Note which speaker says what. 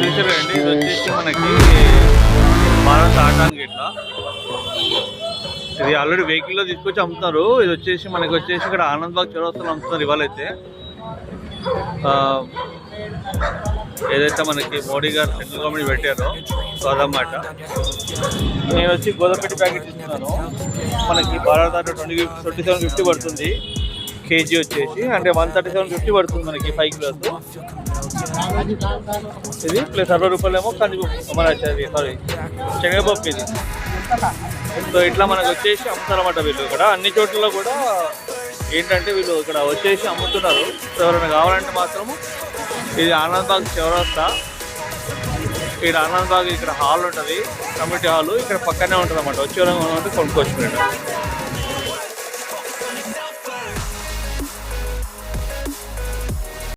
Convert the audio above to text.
Speaker 1: చూసారు అండి ఇది వచ్చేసి మనకి భారత్ ఆటానికి ఇట్లా ఇది ఆల్రెడీ వెహికల్లో తీసుకొచ్చి అమ్ముతారు ఇది వచ్చేసి మనకి వచ్చేసి ఇక్కడ ఆనంద్ బాగ్ చౌరస్తాలో అమ్ముతున్నారు ఇవాళైతే. ఆ, ఏదైతే మనకి మోడీ గారు సెంట్రల్ గవర్నమెంట్ పెట్టారో సో అదన్నమాట. నేను వచ్చి గోదాపెట్టి ప్యాకెట్ ఇస్తున్నాను. మనకి భారత ట్వంటీ ట్వంటీ సెవెన్ ఫిఫ్టీ పడుతుంది. కేజీ వచ్చేసి అంటే వన్ థర్టీ సెవెన్ ఫిఫ్టీ పడుతుంది మనకి ఫైవ్ కిలోస్ ఇది ప్లస్ అరవై రూపాయలేమో కందిపప్పు మన సారీ శనగపప్పు ఇది. సో ఇట్లా మనకు వచ్చేసి అమ్ముతారన్నమాట వీళ్ళు ఇక్కడ అన్ని చోట్ల కూడా ఏంటంటే వీళ్ళు ఇక్కడ వచ్చేసి అమ్ముతున్నారు. ఎవరైనా కావాలంటే మాత్రము ఇది ఆనందబాగ్ చౌరస్తా. ఇక్కడ ఆనందబాగ్ ఇక్కడ హాల్ ఉంటుంది. కమిటీ హాల్ ఇక్కడ పక్కనే ఉంటుంది అన్నమాట వచ్చే కొనుక్కోవచ్చు